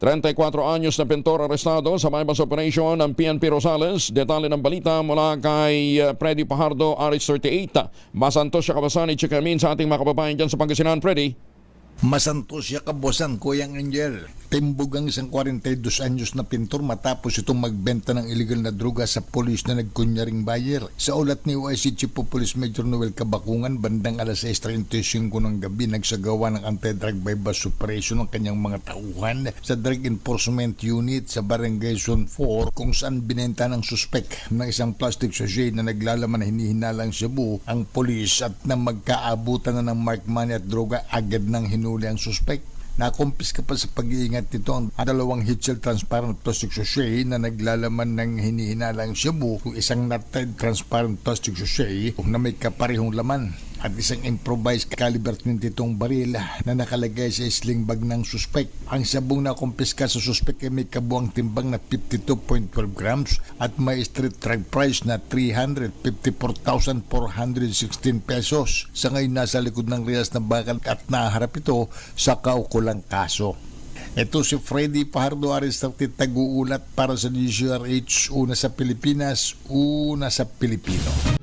34 anyos na pintor arestado sa bypass operation ng PNP Rosales. Detalye ng balita mula kay uh, Freddy Pajardo, RH38. Masantos siya kabasan ni Chikamin sa ating mga kababayan dyan sa Pangasinan. Freddy. Masantos siya kabosan, Kuyang Angel. Timbog ang isang 42 anyos na pintor matapos itong magbenta ng illegal na droga sa polis na nagkunyaring buyer. Sa ulat ni OIC Chief of Police Major Noel Kabakungan, bandang alas 6.35 ng gabi nagsagawa ng anti-drug bypass operation ng kanyang mga tauhan sa Drug Enforcement Unit sa Barangay Zone 4 kung saan binenta ng suspek ng isang plastic sachet na naglalaman na hinihinalang Cebu ang polis at na magkaabutan na ng mark money at droga agad ng hinuli ang suspek. Nakumpiska pa sa pag-iingat nito ang dalawang Hitchell transparent plastic sachet na naglalaman ng hinihinalang Cebu kung isang knotted transparent plastic sachet na may kaparehong laman at isang improvised caliber 22 baril na nakalagay sa sling bag ng suspek. Ang sabong na kumpiska sa suspek ay may kabuang timbang na 52.12 grams at may street drug price na 354,416 pesos. Sa ngayon nasa likod ng riyas ng bakal at naharap ito sa kaukulang kaso. Ito si Freddy Pajardo Aristarte taguulat para sa DCRH, una sa Pilipinas, una sa Pilipino.